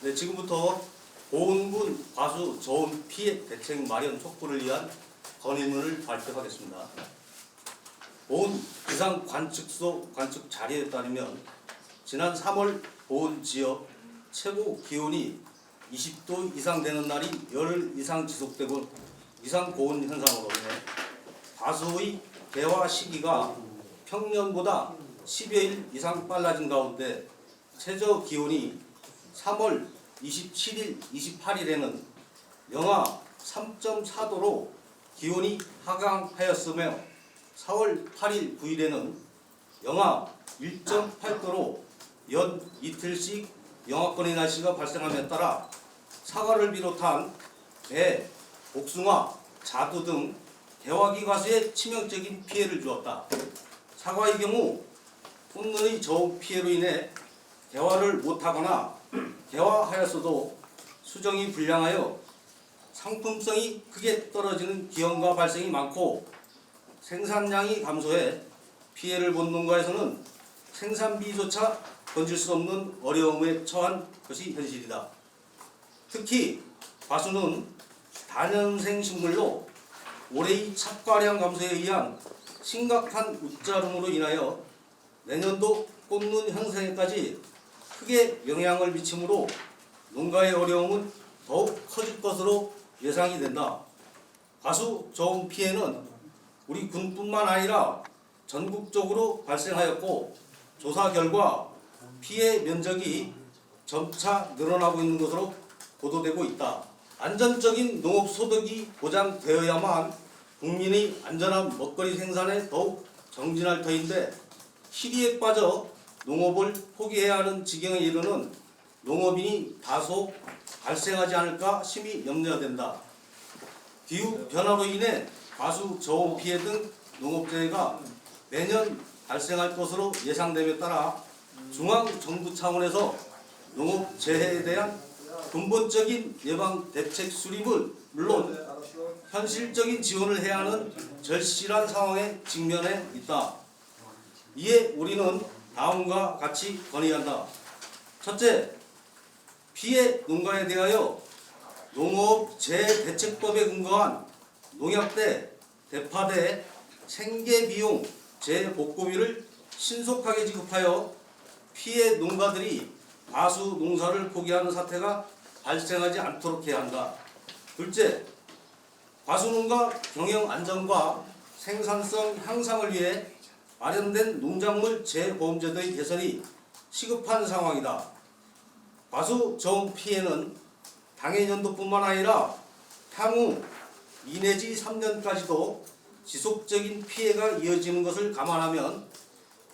네, 지금부터 보훈군 과수 저온 피해 대책 마련 촉구를 위한 건의문을 발표하겠습니다. 보훈 기상 관측소 관측 자료에 따르면 지난 3월 보훈 지역 최고 기온이 20도 이상 되는 날이 열흘 이상 지속되고 이상 고온 현상으로 인해 과수의 개화 시기가 평년보다 10여일 이상 빨라진 가운데 최저 기온이 3월 27일, 28일에는 영하 3.4도로 기온이 하강하였으며 4월 8일, 9일에는 영하 1.8도로 연 이틀씩 영하권의 날씨가 발생함에 따라 사과를 비롯한 배, 복숭아, 자두 등 개화기 가수에 치명적인 피해를 주었다. 사과의 경우 꽃눈의 저온 피해로 인해 개화를 못하거나 개화하였어도 수정이 불량하여 상품성이 크게 떨어지는 기형과 발생이 많고 생산량이 감소해 피해를 본 농가에서는 생산비조차 건질 수 없는 어려움에 처한 것이 현실이다. 특히 과수는 단연생 식물로 올해의 착과량 감소에 의한 심각한 웃자름으로 인하여 내년도 꽃눈 형성에까지 크게 영향을 미치므로 농가의 어려움은 더욱 커질 것으로 예상이 된다. 과수 저온 피해는 우리 군뿐만 아니라 전국적으로 발생하였고 조사 결과 피해 면적이 점차 늘어나고 있는 것으로 보도되고 있다. 안전적인 농업 소득이 보장되어야만 국민의 안전한 먹거리 생산에 더욱 정진할 터인데 시리에 빠져 농업을 포기해야 하는 지경에 이르는 농업인이 다소 발생하지 않을까 심히 염려된다. 기후 변화로 인해 과수 저온 피해 등 농업재해가 매년 발생할 것으로 예상됨에 따라 중앙 정부 차원에서 농업 재해에 대한 근본적인 예방 대책 수립은 물론 현실적인 지원을 해야 하는 절실한 상황에 직면해 있다. 이에 우리는 다음과 같이 건의한다. 첫째, 피해 농가에 대하여 농업 재대책법에 근거한 농약대, 대파대, 생계비용 재복구비를 신속하게 지급하여 피해 농가들이 과수 농사를 포기하는 사태가 발생하지 않도록 해야 한다. 둘째, 과수 농가 경영 안정과 생산성 향상을 위해 마련된 농작물 재보험제도의 개선이 시급한 상황이다. 과수 저온 피해는 당해 연도뿐만 아니라 향후 2 내지 3년까지도 지속적인 피해가 이어지는 것을 감안하면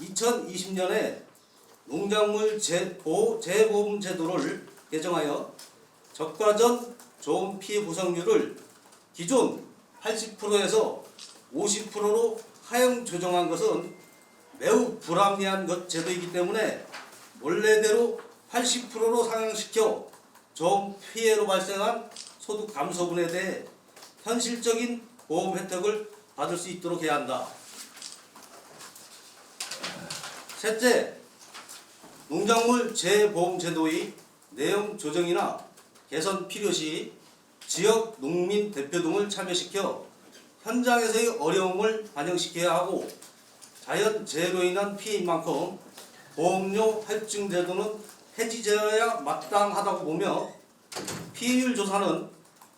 2020년에 농작물 재보, 재보험 제도를 개정하여 적과전 저온 피해 보상률을 기존 80%에서 50%로 하향 조정한 것은 매우 불합리한 것 제도이기 때문에 원래대로 80%로 상향시켜 저온 피해로 발생한 소득 감소분에 대해 현실적인 보험 혜택을 받을 수 있도록 해야 한다. 셋째, 농작물 재보험 제도의 내용 조정이나 개선 필요시 지역 농민 대표 등을 참여시켜 현장에서의 어려움을 반영시켜야 하고 자연 재해로 인한 피해인 만큼 보험료 할증 제도는 해지되어야 마땅하다고 보며 피해율 조사는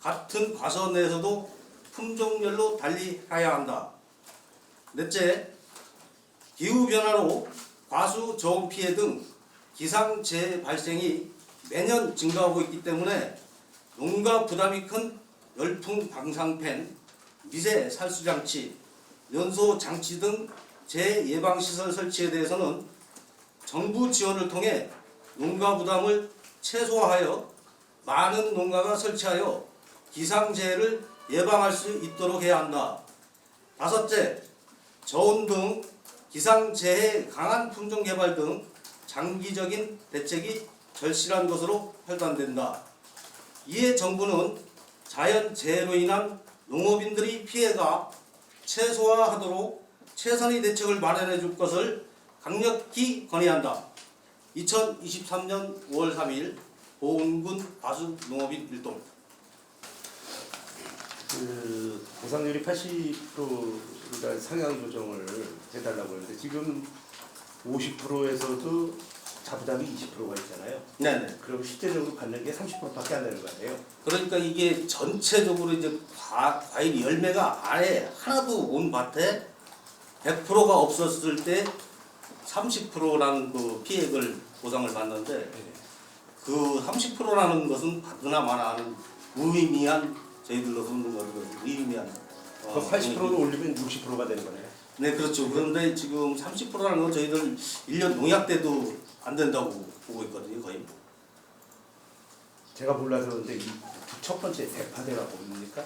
같은 과서 내에서도 품종별로 달리 해야 한다. 넷째, 기후변화로 과수 저온 피해 등 기상재해 발생이 매년 증가하고 있기 때문에 농가 부담이 큰 열풍 방사팬, 미세 살수 장치, 연소 장치 등 재예방 시설 설치에 대해서는 정부 지원을 통해 농가 부담을 최소화하여 많은 농가가 설치하여 기상재해를 예방할 수 있도록 해야 한다. 다섯째, 저온 등 기상재해 강한 품종 개발 등 장기적인 대책이 절실한 것으로 판단된다. 이에 정부는 자연재해로 인한 농업인들의 피해가 최소화하도록 최선의 대책을 마련해 줄 것을 강력히 건의한다. 2023년 5월 3일 보은군 과수 농업인 일동. 그 보상률이 80%가 상향 조정을 해달라고 하는데 지금 50%에서도 자부담이 20%가 있잖아요. 네네. 그럼 실제적으로 받는 게 30%밖에 안 되는 거 아니에요? 그러니까 이게 전체적으로 이제 과, 과일 열매가 아예 하나도 온 밭에 100%가 없었을 때 30%라는 그 피해액을 보상을 받는데 그 30%라는 것은 받으나 마나 하는 무의미한 저희들로서는 거거든요. 무의미한. 어, 그럼 80%로 올리면 60%가 되는 거네요. 네, 그렇죠. 그런데 지금 30%라는 건 저희들 1년 농약 때도 안 된다고 보고 있거든요, 거의. 제가 몰라서 그런데 이 첫 번째 대파대가 뭡니까?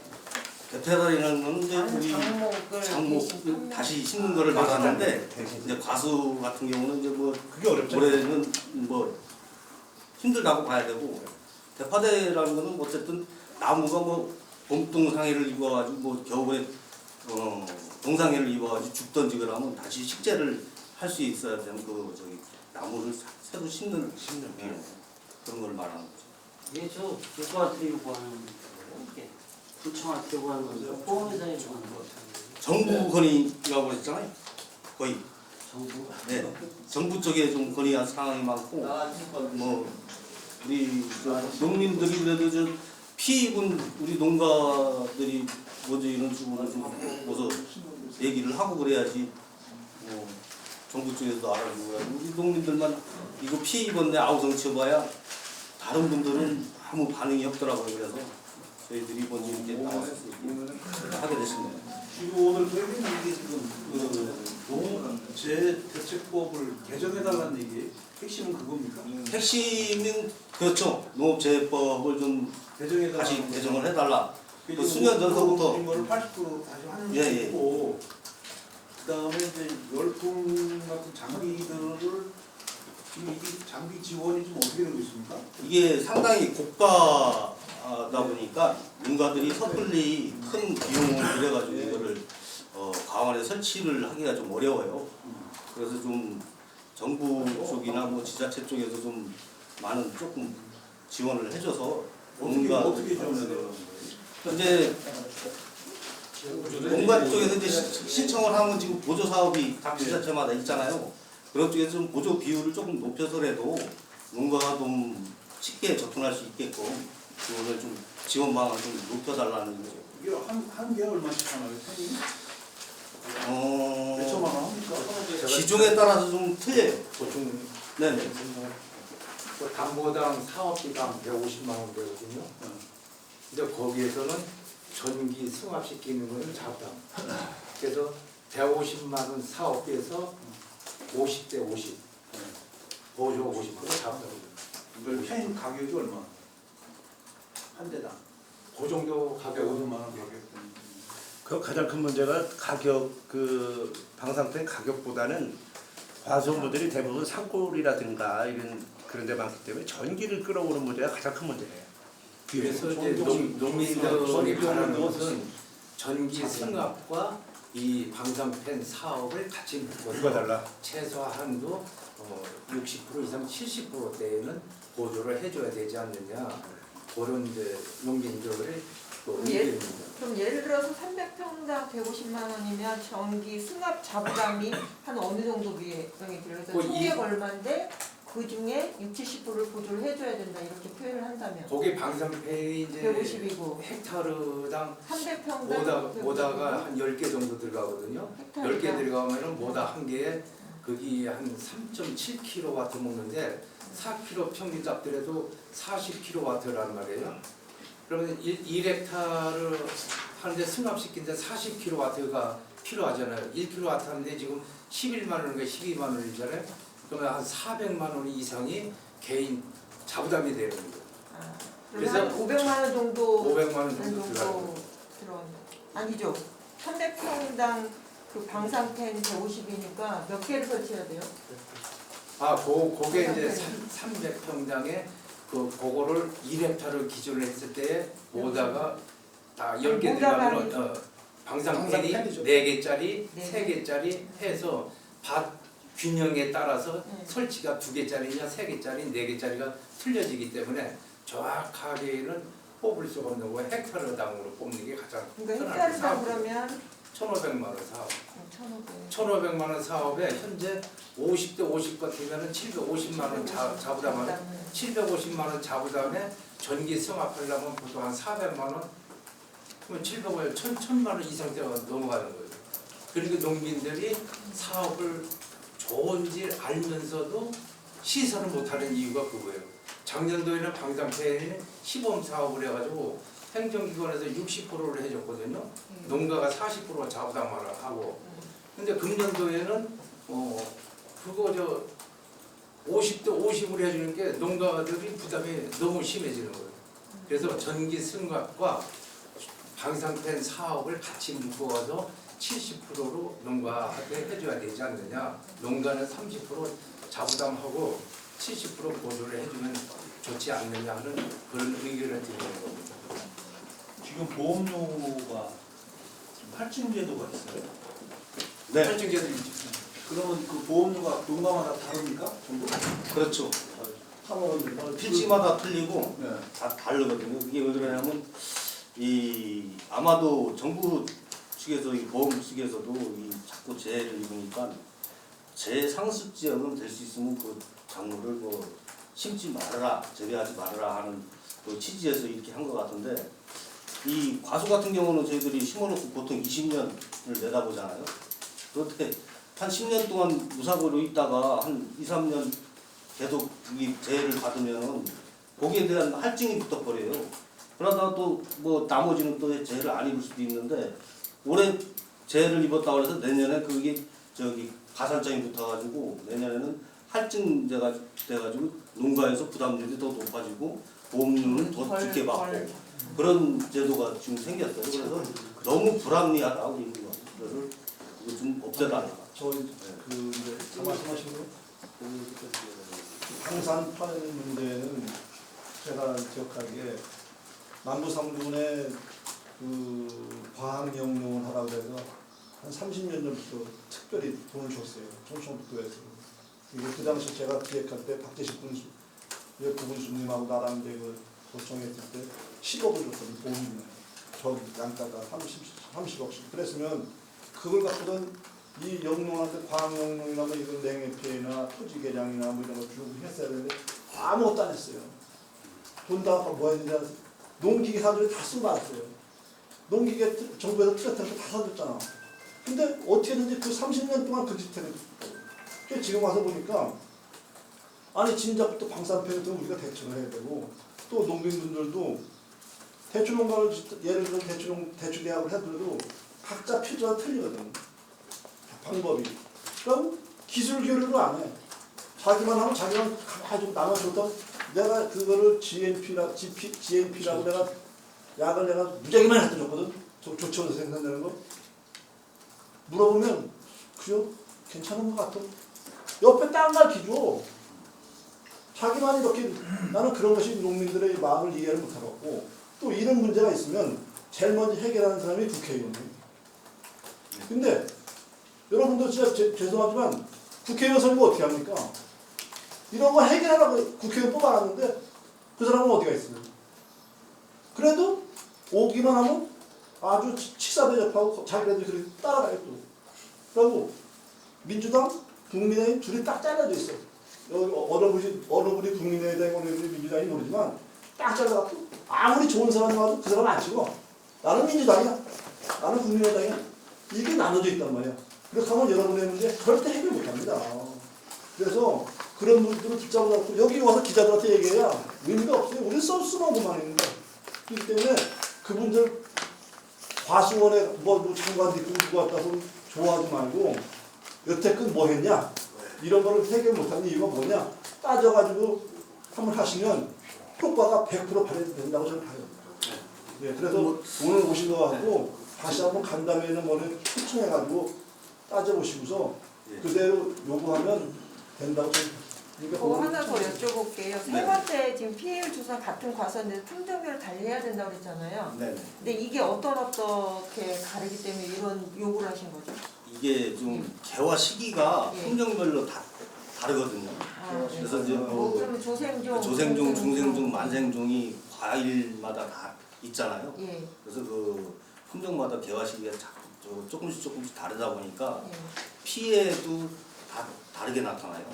대패달이라는 건 이제 우리 장목을 장목 다시 심는 거를 말하는데 대신 이제 과수 같은 경우는 이제 뭐 그게 어렵죠. 올해는 뭐 힘들다고 봐야 되고 대파대라는 거는 어쨌든 나무가 뭐 봄동상해를 입어가지고 뭐 겨울에 어 동상해를 입어가지고 죽던지 그러면 다시 식재를 할 수 있어야 되는 그 저기 나무를 사- 새로 심는 심는 예, 그런 걸 말하는 거죠. 이게 저 교과한테 요구하는. 이게 구청한테 요구하는 건데 보험회사에 요구하는 거 정부 건의라고 했잖아요. 거의. 정부? 네. 정부 쪽에 좀 건의한 상황이 많고 뭐 우리 저 농민들이 그래도 저 피입은 우리 농가들이 뭐죠 이런 식으로 좀 모서 얘기를 하고 그래야지 뭐 정부 쪽에서도 알아주고 그래야지 우리 농민들만 이거 피해 입었네 아우성 쳐봐야 다른 분들은 아무 반응이 없더라고요 그래서 저희들이 먼저 이렇게 나와서 하게 됐습니다. 지금 오늘 회의는 이게 지금 그 농재 대책법을 개정해달라는 얘기 핵심은 그겁니까? 핵심은 그렇죠 농업재해법을 좀 개정해달라. 다시 개정을 해달라. 그 수년 전서부터 거를 80% 다시 하는 예, 예. 거고 그다음에 이제 열풍 같은 장비들을 지금 이게 장비 지원이 좀 어떻게 되고 있습니까? 이게 상당히 고가다 보니까 농가들이 섣불리 큰 비용을 들여가지고 이거를 어, 강원에 설치를 하기가 좀 어려워요. 그래서 좀 정부 쪽이나 뭐 지자체 쪽에서 좀 많은 조금 지원을 해줘서 어떻게 농가 어떻게 되는 거예요? 이제 농가 쪽에서 이제 시- 신청을 하면 지금 보조 사업이 각 지자체마다 있잖아요. 그런 쪽에서 좀 보조 비율을 조금 높여서라도 농가가 좀 쉽게 접근할 수 있게끔 그거를 좀 지원 방안을 좀 높여달라는 거죠. 이게 한 한개 얼마씩 하나요? 팬이? 어, 몇 천만 원 합니까? 기종에 따라서 좀 틀려요. 보통 네네. 그 담보당 사업비가 한 150만 원 되거든요. 근데 거기에서는 전기 승합시키는 거는 잡담. 그래서 150만 원 사업비에서 50대 50. 보조 50% 잡담. 팬 가격이 얼마? 한 대당. 그 정도 가격 150만 원 가격. 그 가장 큰 문제가 가격 그 방상태 가격보다는 과수원부들이 대부분 산골이라든가 이런 그런 데 많기 때문에 전기를 끌어오는 문제가 가장 큰 문제예요. 그래서 이제 농, 농민들이 바라는 것은 전기 승합과 이 방산팬 사업을 같이 묶어서 묶어달라. 최소한도 어, 60% 이상 70%대에는 보조를 해줘야 되지 않느냐 그런 이제 농민들의 그 예. 의견입니다. 그럼 예를 들어서 300평당 150만 원이면 전기 승합 자부담이 한 어느 정도 비용이? 그래서 뭐 이- 총액 얼마인데 그 중에 60, 70%를 보조를 해줘야 된다 이렇게 표현을 한다면 거기 방산팬이 이제 150이고 헥타르당 300평당 모다, 모다가 한 10개 정도 들어가거든요. 10개 들어가면은 모다 한 개에 거기 한 3.7kW 먹는데 4kg 평균 잡더라도 40kW라는 말이에요. 그러면 1, 1헥타를 하는데 승합시키는데 40kW가 필요하잖아요. 1kW 하는데 지금 11만 원인가 12만 원이잖아요. 그러면 한 400만 원 이상이 개인 자부담이 되는 거예요. 아, 그래서 그래서 한 500만 원 정도 500만 원한 정도 들어가요. 정도 들어온 아니죠 300평당 그 방산팬 150이니까 몇 개를 설치해야 돼요? 아, 고, 그게 이제 300평당에 그 그거를 1헥타를 기준으로 했을 때 모다가 다 10개 모다가 들어가면 어, 방산팬이 방산팬이죠. 4개짜리, 네. 3개짜리 해서 밭 균형에 따라서 네. 설치가 두 개짜리냐 세 개짜리 네 개짜리가 틀려지기 때문에 정확하게는 뽑을 수가 없는 거예요. 헥타르 당으로 뽑는 게 가장 그러니까 헥타르당 사업이에요. 그러면 1,500만 원 사업. 1,500. 1,500만 원 사업에 현재 50대 50 같으면은 750만 원 자, 자부담을 750만 원 자부담에 전기 승합하려면 보통 한 400만 원 그러면 700원 1,000, 1000만 원 이상대가 넘어가는 거예요. 그리고 농민들이 사업을 좋은지 알면서도 시설을 못하는 이유가 그거예요. 작년도에는 방산폐에 시범 사업을 해가지고 행정기관에서 60%를 해줬거든요. 농가가 40% 자부담을 하고 근데 금년도에는 어 그거 저 50대 50으로 해주는 게 농가들이 부담이 너무 심해지는 거예요. 그래서 전기 승합과 방산팬 사업을 같이 묶어서 70%로 농가한테 해줘야 되지 않느냐. 농가는 30% 자부담하고 70% 보조를 해주면 좋지 않느냐 하는 그런 의견을 드리는 겁니다. 지금 보험료가 지금 할증 제도가 있어요. 네, 설정제도 있죠. 그러면 그 보험료가 농가마다 다릅니까? 전부? 그렇죠. 필지마다 틀리고 네. 다 다르거든요. 이게 왜 그러냐면 이 아마도 정부 측에서 이 보험 측에서도 이 자꾸 재해를 입으니까 재해 상습 지역은 될 수 있으면 그 작물을 뭐 심지 말아라 재배하지 말아라 하는 그 취지에서 이렇게 한 것 같은데 이 과수 같은 경우는 저희들이 심어놓고 보통 20년을 내다보잖아요. 그런데 한 10년 동안 무사고로 있다가 한 2, 3년 계속 이 재해를 받으면은 거기에 대한 할증이 붙어버려요. 그러다가 또 뭐 나머지는 또 재해를 안 입을 수도 있는데 올해 재해를 입었다고 해서 내년에 그게 저기 가산점이 붙어가지고 내년에는 할증제가 돼가지고 농가에서 부담률이 더 높아지고 보험료는 더 벌, 적게 받고 벌. 그런 제도가 지금 생겼어요. 그래서 너무 불합리하다 우리 이거 그래서 이거 좀 없애달라. 저그 이제 그 말씀하신 거 항산 파는 문제는 제가 기억하기에 남부 삼군에 그 과학 영농을 하라고 해서 한 30년 전부터 특별히 돈을 줬어요. 총총부도에서. 이게 그 당시 제가 기획할 때 박재식 군수, 예, 구군수님하고 나랑 이제 그 도청했을 때 10억을 줬거든요. 보험료. 저 양가가 30, 30억씩. 그랬으면 그걸 갖고는 이 영농한테 광영농이나 뭐 이런 냉해 피해나 토지 개량이나 뭐 이런 거 주고 했어야 되는데 아무것도 안 했어요. 돈다 뭐 했는지? 농기계 사들이 다 쓰고 말았어요. 농기계 트- 정부에서 트랙터를 다 사줬잖아. 근데 어떻게든지 그 30년 동안 그 짓을 그 지금 와서 보니까 아니 진작부터 방산패부터 우리가 대처를 해야 되고 또 농민분들도 대추농가를 짓- 예를 들어 대추농 대추대학을 해도 각자 필조가 틀리거든. 방법이. 그럼 기술 교류를 안 해. 자기만 하면 자기만 가지고 나눠줬다. 내가 그거를 GNP라, GP, GNP라고 내가 약을 내가 무지하게만 갖다 줬거든. 조- 조치원에서 생산되는 거. 물어보면 그죠? 괜찮은 것 같아. 옆에 딴걸 기줘. 자기만 이렇게 나는 그런 것이 농민들의 마음을 이해를 못하고 또 이런 문제가 있으면 제일 먼저 해결하는 사람이 국회의원이에요. 근데 여러분도 진짜 제- 죄송하지만 국회의원 선거 어떻게 합니까? 이런 거 해결하라고 국회의원 뽑아놨는데 그 사람은 어디가 있어요? 그래도 오기만 하면 아주 치- 치사 대접하고 자기네들 그렇게 따라가요 또. 그리고 민주당, 국민의힘 둘이 딱 잘라져 있어. 여기 어느 분이 어느 분이 국민의당 어느 분이 민주당이 모르지만 딱 잘라갖고 아무리 좋은 사람이 와도 그 사람 안 치고 나는 민주당이야. 나는 국민의당이야. 이게 나눠져 있단 말이야. 그렇게 하면 여러분의 문제 절대 해결 못합니다. 그래서 그런 분들을 붙잡아 놓고 여기 와서 기자들한테 얘기해야 의미가 없어요. 우리 썰수만 그만 있는 거야. 그렇기 때문에 그분들 과수원에 뭐, 뭐 장관 있고 누구 왔다 고 좋아하지 말고 여태껏 뭐 했냐 이런 거를 해결 못하는 이유가 뭐냐 따져가지고 한번 하시면 효과가 100% 발휘된다고 저는 봐요. 예, 그래서 오늘 오신 거 같고 다시 한번 간담회는 뭐를 초청해가지고 따져보시고서 예. 그대로 요구하면 된다고 저는. 그거 그거는 하나 더 여쭤볼게요. 세 네. 번째 지금 피해율 조사 같은 과서인데 품종별로 달리해야 된다고 그랬잖아요. 네네. 근데 이게 어떤 어떻게 다르기 때문에 이런 요구를 하신 거죠? 이게 좀 개화 시기가 예. 품종별로 다 다르거든요. 아, 그래서 이제 뭐 뭐 그러면 조생종, 조생종, 중생종, 만생종이 과일마다 다 있잖아요. 예, 그래서 그 품종마다 개화 시기가 자- 저- 조금씩 조금씩 다르다 보니까 예, 피해도 다 다르게 나타나요.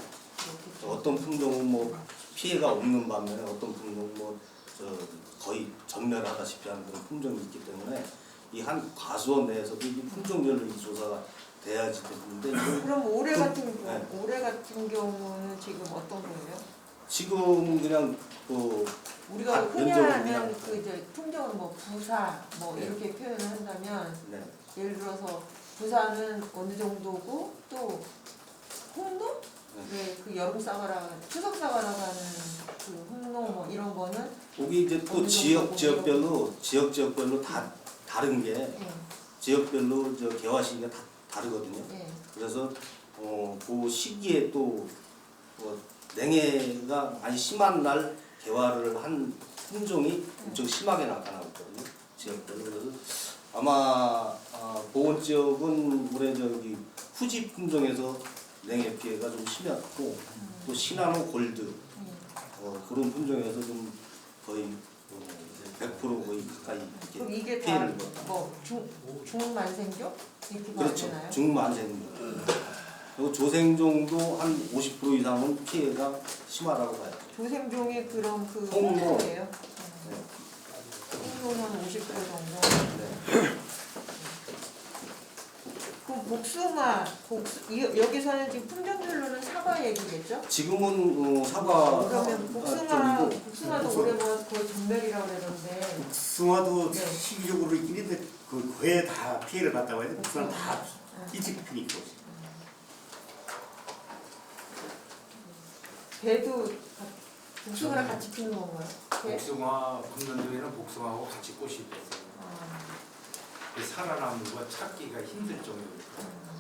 어떤 품종은 뭐 피해가 없는 반면에 어떤 품종은 뭐저 거의 전멸하다시피 하는 그런 품종이 있기 때문에 이 한 과수원 내에서도 이 품종별로 이 조사가 돼야지 되는데 그럼 올해 그- 같은 경우, 네. 올해 같은 경우는 지금 어떤 종이요? 지금 그냥 그 우리가 아, 흔히 그냥- 그 이제 품종은 뭐 부사 뭐 네. 이렇게 표현을 한다면 네. 예를 들어서 부사는 어느 정도고 또 홍도 네. 왜그 여름 사과라 추석 사과라고 하는 그 홍로 뭐 이런 거는 거기 이제 또 어느 지역 정도 지역별로 지역 지역별로 다 다른 게 예, 지역별로 저 개화 시기가 다 다르거든요. 예. 그래서 어, 그 시기에 또 뭐, 냉해가 많이 심한 날 개화를 한 품종이 엄청 심하게 나타나고 있거든요. 지역별로 그래서 아마 아, 보건 지역은 올해 저기 후지 품종에서 냉해 피해가 좀 심했고 또 시나노 골드 예. 어, 그런 품종에서 좀 거의 어, 이제 100% 거의 가까이 그럼 이렇게 이게 피해를 입었다. 이렇게 봐야 그렇죠. 되나요? 중만생종. 그리고 조생종도 한 50% 이상은 피해가 심하다고 봐요. 조생종의 그런 그 홍로. 홍로예요. 네. 홍로는 50% 정도. 네. 복숭아, 복수, 이- 여기서는 지금 품종별로는 사과 얘기겠죠? 지금은 어, 사과 그러면 복숭아, 쪽이고 복숭아도 올해 뭐 거의 전멸이라고 그러던데 복숭아도 네. 시기적으로 있긴 한데 그 거의 다 피해를 봤다고 해야 돼. 복숭아 다 네. 일찍 피니까. 배도 가- 복숭아랑 같이 피는 건가요? 배? 복숭아 굽는 데에는 복숭아하고 같이 꽃이 있어요. 아, 그 살아남는 거 찾기가 힘들 정도로.